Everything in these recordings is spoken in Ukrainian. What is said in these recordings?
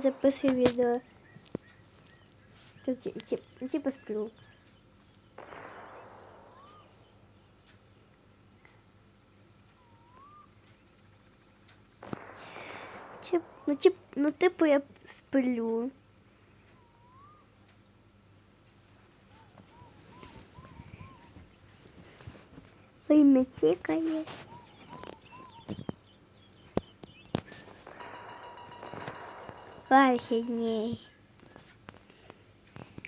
записую відео. Типу, типу сплю. Тип, ну, тип, ну, типу я сплю. Ой, не тікає. Вихідні.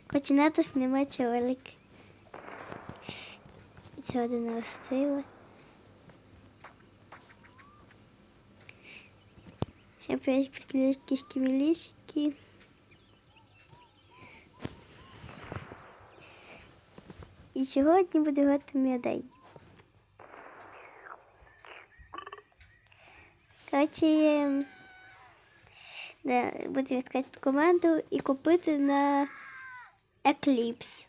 Починати знімати ролик. Сьогодні не встигла. Ще п'ять кишки мілішки. І сьогодні буде грати м'ядай. Короче, да, будемо искать команду і купити на Eclipse.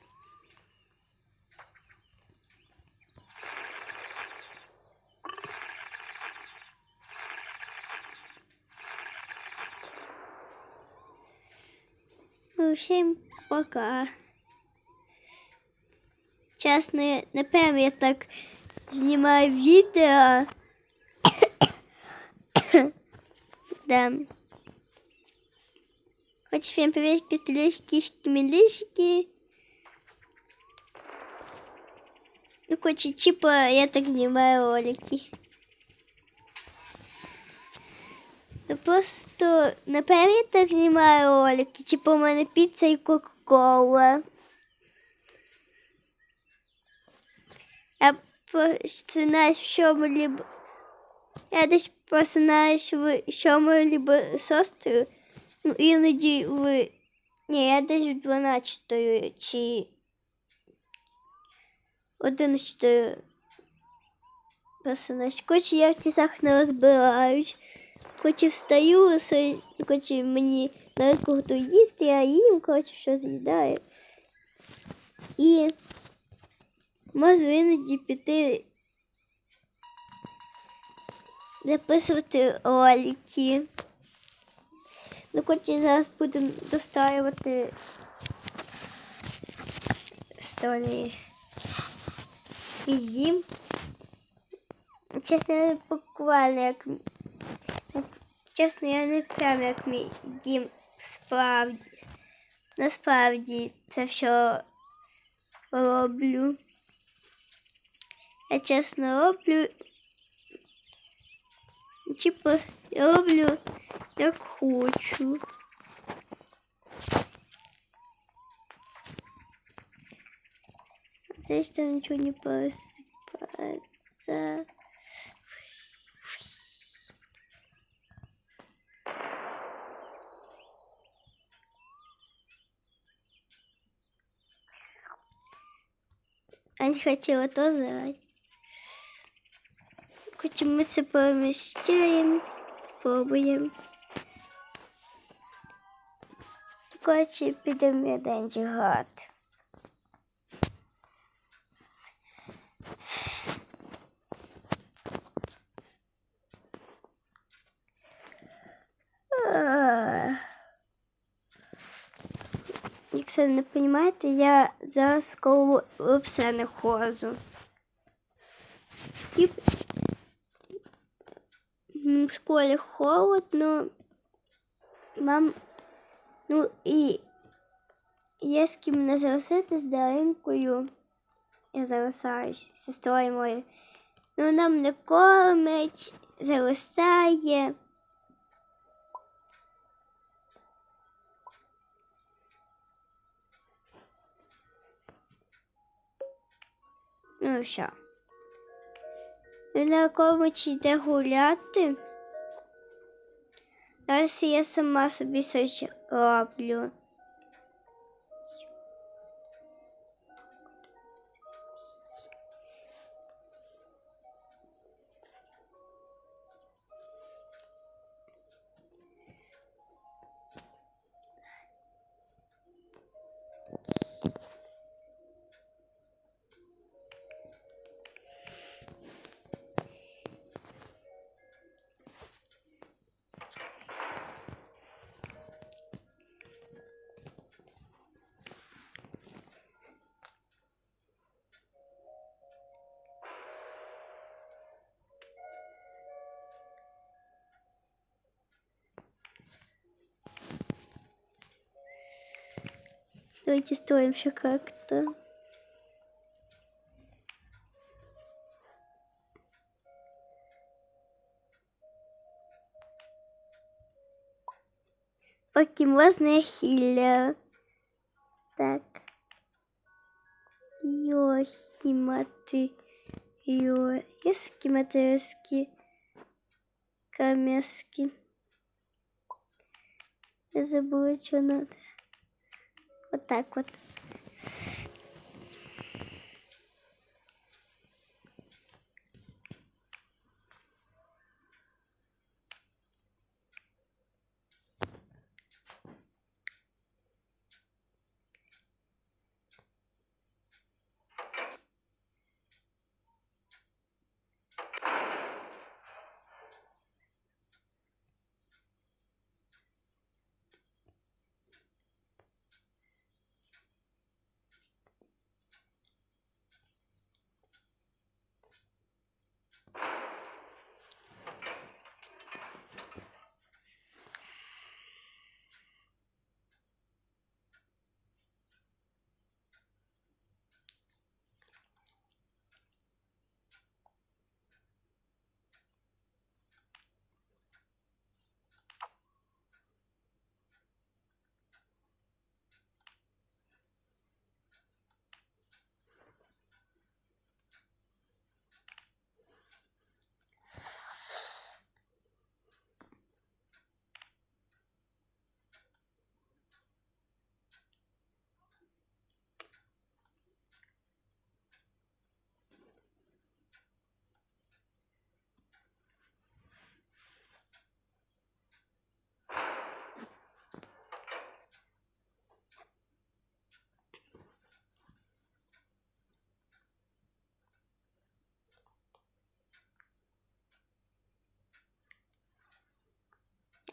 Ну, всім пока. Чесно, напевно, я так знімаю відео. да. Хочу всем привет, кистелечки, кишки, милишки. Ну, короче, типа, я так снимаю ролики. Ну, просто, напевно, я так знімаю ролики. Типа, у мене піца і кока-кола. Я починаю в чому-либо... Я десь починаюсь в чому-либо сестрою. Ну, іноді ви. Ні, я десь в 12 чи 11 просинаюсь. Короче, я в тісах не розбираюсь. Короче, встаю, все- короче, мені на руку хто їсти, я їм, короче, що з'їдаю. І можу іноді піти записувати ролики. Ну, коротше, зараз будемо достаювати столі їм. Чесно, буквально як. Чесно, я не прям як мій дім справді. Насправді це все роблю. Я чесно роблю. Типу, я роблю як хочу. Здесь там ничего не просыпается. А не хотела то звать. Короче, мы це помещаем, пробуем. Короче, підемо я денчик грати. Якщо не розумієте, я зараз в взагалі не ходжу. І школі холодно. Мам, ну і є з ким не залишити з Даринкою. Я залишаюсь сестрою моєю. Ну нам не кормить, залишає. Ну і що? Він на комусь йде гуляти. Зараз я сама собі Давайте строим еще как-то. Покемозная хилля. Так. Йосиматы. Йо. Эскиматерски. Камески. Я забыла, что надо. Вот так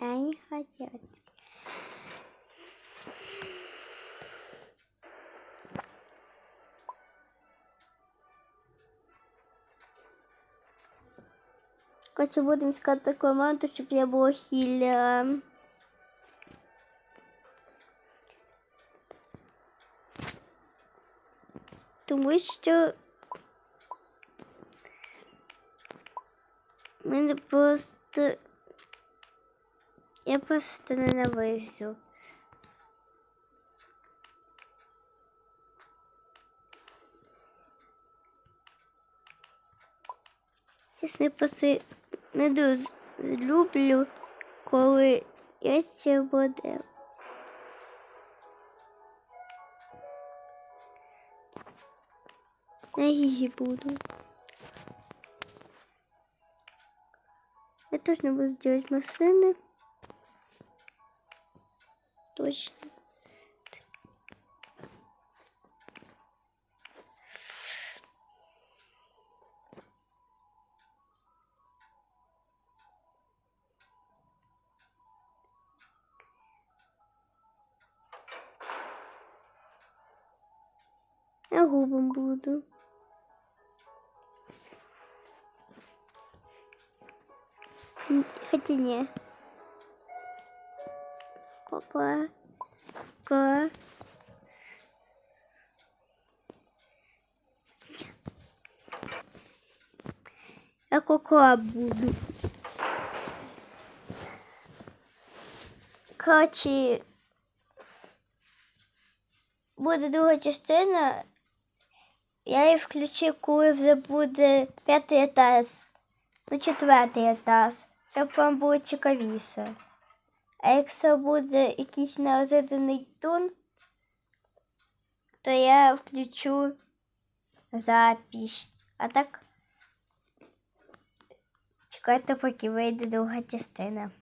Я не хотела. Короче, будемо искать команду, щоб я була хілля. Тому що мене просто я просто ненавижу. Чесно, просто не дуже люблю, коли я ще модель. Я її буду. Я точно буду делать машины. Точно. Я губом буду. Хотя не. Копа. Ка. Я коко буду. Короче, буде друга частина. Я її включу, коли вже буде п'ятий етаж. Ну, четвертий етаж. Щоб вам було цікавіше. А якщо буде якийсь неожиданий тон, то я включу запись. А так чекайте, поки вийде друга частина.